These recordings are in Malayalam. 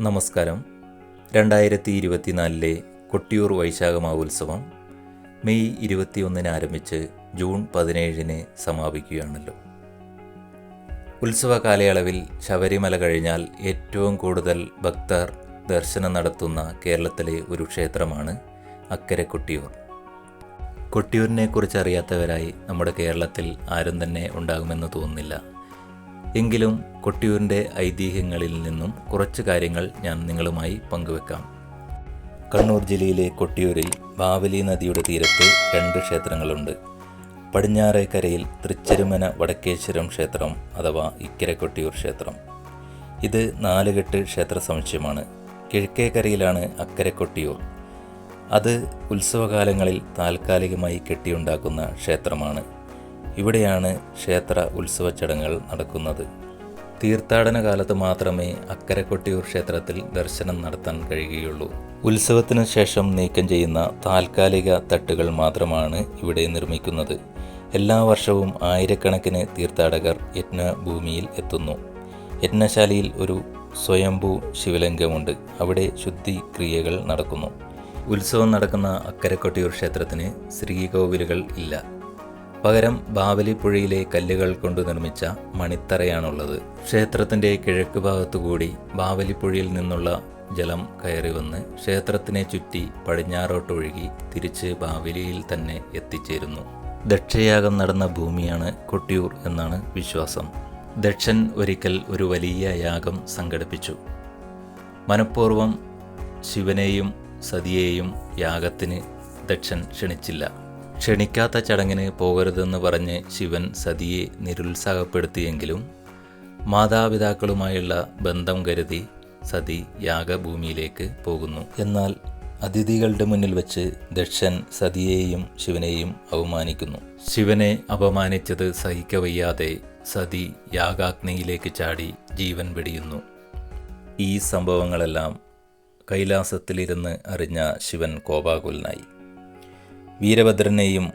നമസ്കാരം. രണ്ടായിരത്തി ഇരുപത്തിനാലിലെ കൊട്ടിയൂർ വൈശാഖ മഹോത്സവം മെയ് ഇരുപത്തിയൊന്നിന് ആരംഭിച്ച് ജൂൺ പതിനേഴിന് സമാപിക്കുകയാണല്ലോ. ഉത്സവ കാലയളവിൽ ശബരിമല കഴിഞ്ഞാൽ ഏറ്റവും കൂടുതൽ ഭക്തർ ദർശനം നടത്തുന്ന കേരളത്തിലെ ഒരു ക്ഷേത്രമാണ് അക്കരെ കൊട്ടിയൂർ. കൊട്ടിയൂരിനെ കുറിച്ച് അറിയാത്തവരായി നമ്മുടെ കേരളത്തിൽ ആരും തന്നെ ഉണ്ടാകുമെന്ന് തോന്നുന്നില്ല. എങ്കിലും കൊട്ടിയൂരിന്റെ ഐതിഹ്യങ്ങളിൽ നിന്നും കുറച്ച് കാര്യങ്ങൾ ഞാൻ നിങ്ങളുമായി പങ്കുവെക്കാം. കണ്ണൂർ ജില്ലയിലെ കൊട്ടിയൂരിൽ ബാവലി നദിയുടെ തീരത്ത് രണ്ട് ക്ഷേത്രങ്ങളുണ്ട്. പടിഞ്ഞാറേക്കരയിൽ തൃച്ചെരുമന വടക്കേശ്വരം ക്ഷേത്രം അഥവാ ഇക്കര കൊട്ടിയൂർ ക്ഷേത്രം. ഇത് നാലുകെട്ട് ക്ഷേത്ര സമുച്ചയമാണ്. കിഴക്കേക്കരയിലാണ് അക്കരെ കൊട്ടിയൂർ. അത് ഉത്സവകാലങ്ങളിൽ താൽക്കാലികമായി കെട്ടിയുണ്ടാക്കുന്ന ക്ഷേത്രമാണ്. ഇവിടെയാണ് ക്ഷേത്ര ഉത്സവ ചടങ്ങുകൾ നടക്കുന്നത്. തീർത്ഥാടന കാലത്ത് മാത്രമേ അക്കരെ കൊട്ടിയൂർ ക്ഷേത്രത്തിൽ ദർശനം നടത്താൻ കഴിയുകയുള്ളൂ. ഉത്സവത്തിന് ശേഷം നീക്കം ചെയ്യുന്ന താൽക്കാലിക തട്ടുകൾ മാത്രമാണ് ഇവിടെ നിർമ്മിക്കുന്നത്. എല്ലാ വർഷവും ആയിരക്കണക്കിന് തീർത്ഥാടകർ യജ്ഞഭൂമിയിൽ എത്തുന്നു. യജ്ഞശാലയിൽ ഒരു സ്വയംഭൂ ശിവലിംഗമുണ്ട്. അവിടെ ശുദ്ധിക്രിയകൾ നടക്കുന്നു. ഉത്സവം നടക്കുന്ന അക്കരക്കൊട്ടിയൂർ ക്ഷേത്രത്തിന് ശ്രീകോവിലുകൾ ഇല്ല. പകരം ബാവലിപ്പുഴയിലെ കല്ലുകൾ കൊണ്ട് നിർമ്മിച്ച മണിത്തറയാണുള്ളത്. ക്ഷേത്രത്തിന്റെ കിഴക്ക് ഭാഗത്തുകൂടി ബാവലിപ്പുഴയിൽ നിന്നുള്ള ജലം കയറി വന്ന് ക്ഷേത്രത്തിനെ ചുറ്റി പടിഞ്ഞാറോട്ടൊഴുകി തിരിച്ച് ബാവലിയിൽ തന്നെ എത്തിച്ചേരുന്നു. ദക്ഷയാഗം നടന്ന ഭൂമിയാണ് കൊട്ടിയൂർ എന്നാണ് വിശ്വാസം. ദക്ഷൻ ഒരിക്കൽ ഒരു വലിയ യാഗം സംഘടിപ്പിച്ചു. മനഃപൂർവം ശിവനെയും സതിയെയും യാഗത്തിന് ദക്ഷൻ ക്ഷണിച്ചില്ല. ക്ഷണിക്കാത്ത ചടങ്ങിന് പോകരുതെന്ന് പറഞ്ഞ് ശിവൻ സതിയെ നിരുത്സാഹപ്പെടുത്തിയെങ്കിലും മാതാപിതാക്കളുമായുള്ള ബന്ധം കരുതി സതി യാഗഭൂമിയിലേക്ക് പോകുന്നു. എന്നാൽ അതിഥികളുടെ മുന്നിൽ വെച്ച് ദക്ഷൻ സതിയെയും ശിവനെയും അപമാനിക്കുന്നു. ശിവനെ അപമാനിച്ചത് സഹിക്കവയ്യാതെ സതി യാഗാഗ്നിയിലേക്ക് ചാടി ജീവൻ വെടിയുന്നു. ഈ സംഭവങ്ങളെല്ലാം കൈലാസത്തിലിരുന്ന് അറിഞ്ഞ ശിവൻ കോപാകുലനായി. വീരഭദ്രനെയും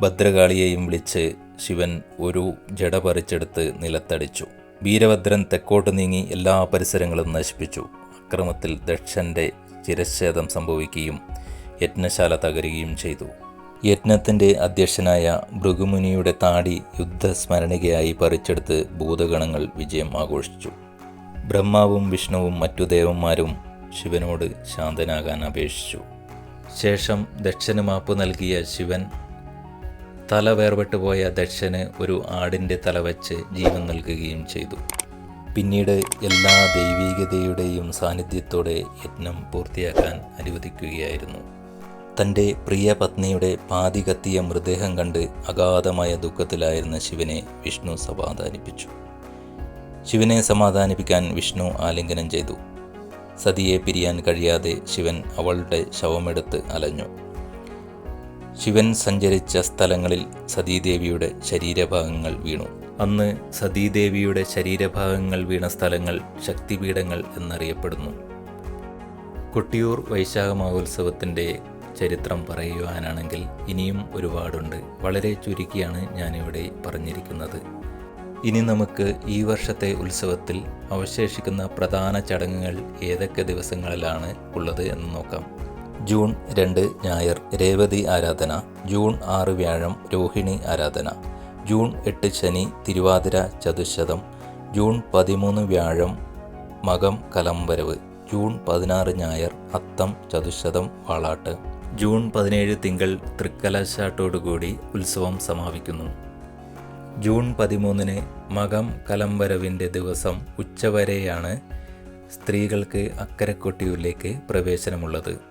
ഭദ്രകാളിയെയും വിളിച്ച് ശിവൻ ഒരു ജട പറിച്ചെടുത്ത് നിലത്തടിച്ചു. വീരഭദ്രൻ തെക്കോട്ട് നീങ്ങി എല്ലാ പരിസരങ്ങളും നശിപ്പിച്ചു. അക്രമത്തിൽ ദക്ഷന്റെ ചിരച്ഛേദം സംഭവിക്കുകയും യജ്ഞശാല തകരുകയും ചെയ്തു. യജ്ഞത്തിന്റെ അധ്യക്ഷനായ ഭൃഗുമുനിയുടെ താടി യുദ്ധസ്മരണികയായി പറിച്ചെടുത്ത് ഭൂതഗണങ്ങൾ വിജയം ആഘോഷിച്ചു. ബ്രഹ്മാവും വിഷ്ണുവും മറ്റു ദേവന്മാരും ശിവനോട് ശാന്തനാകാൻ അപേക്ഷിച്ചു. ശേഷം ദക്ഷന് മാപ്പ് നൽകിയ ശിവൻ തല വേർപെട്ടുപോയ ദക്ഷന് ഒരു ആടിന്റെ തല വച്ച് ജീവൻ നൽകുകയും ചെയ്തു. പിന്നീട് എല്ലാ ദൈവീകതയുടെയും സാന്നിധ്യത്തോടെ യജ്ഞം പൂർത്തിയാക്കാൻ അനുവദിക്കുകയായിരുന്നു. തന്റെ പ്രിയ പത്നിയുടെ പാതി കത്തിയ മൃതദേഹം കണ്ട് അഗാധമായ ദുഃഖത്തിലായിരുന്ന ശിവനെ വിഷ്ണു സമാധാനിപ്പിച്ചു. ശിവനെ സമാധാനിപ്പിക്കാൻ വിഷ്ണു ആലിംഗനം ചെയ്തു. സതിയെ പിരിയാൻ കഴിയാതെ ശിവൻ അവളുടെ ശവമെടുത്ത് അലഞ്ഞു. ശിവൻ സഞ്ചരിച്ച സ്ഥലങ്ങളിൽ സതീദേവിയുടെ ശരീരഭാഗങ്ങൾ വീണു. അന്ന് സതീദേവിയുടെ ശരീരഭാഗങ്ങൾ വീണ സ്ഥലങ്ങൾ ശക്തിപീഠങ്ങൾ എന്നറിയപ്പെടുന്നു. കൊട്ടിയൂർ വൈശാഖ മഹോത്സവത്തിന്റെ ചരിത്രം പറയുവാനാണെങ്കിൽ ഇനിയും ഒരുപാടുണ്ട്. വളരെ ചുരുക്കിയാണ് ഞാനിവിടെ പറഞ്ഞിരിക്കുന്നത്. ഇനി നമുക്ക് ഈ വർഷത്തെ ഉത്സവത്തിൽ അവശേഷിക്കുന്ന പ്രധാന ചടങ്ങുകൾ ഏതൊക്കെ ദിവസങ്ങളിലാണ് ഉള്ളത് എന്ന് നോക്കാം. ജൂൺ രണ്ട് ഞായർ രേവതി ആരാധന. ജൂൺ ആറ് വ്യാഴം രോഹിണി ആരാധന. ജൂൺ എട്ട് ശനി തിരുവാതിര ചതുശതം. ജൂൺ പതിമൂന്ന് വ്യാഴം മകം കലംവരവ്. ജൂൺ പതിനാറ് ഞായർ അത്തം ചതുശതം വാളാട്ട്. ജൂൺ പതിനേഴ് തിങ്കൾ തൃക്കലശാട്ടോടുകൂടി ഉത്സവം സമാപിക്കുന്നു. ജൂൺ പതിമൂന്നിന് മകം കലംവരവിന്റെ ദിവസം ഉച്ചവരെയാണ് സ്ത്രീകൾക്ക് അക്കരക്കൊട്ടിയൂരിലേക്ക് പ്രവേശനമുള്ളത്.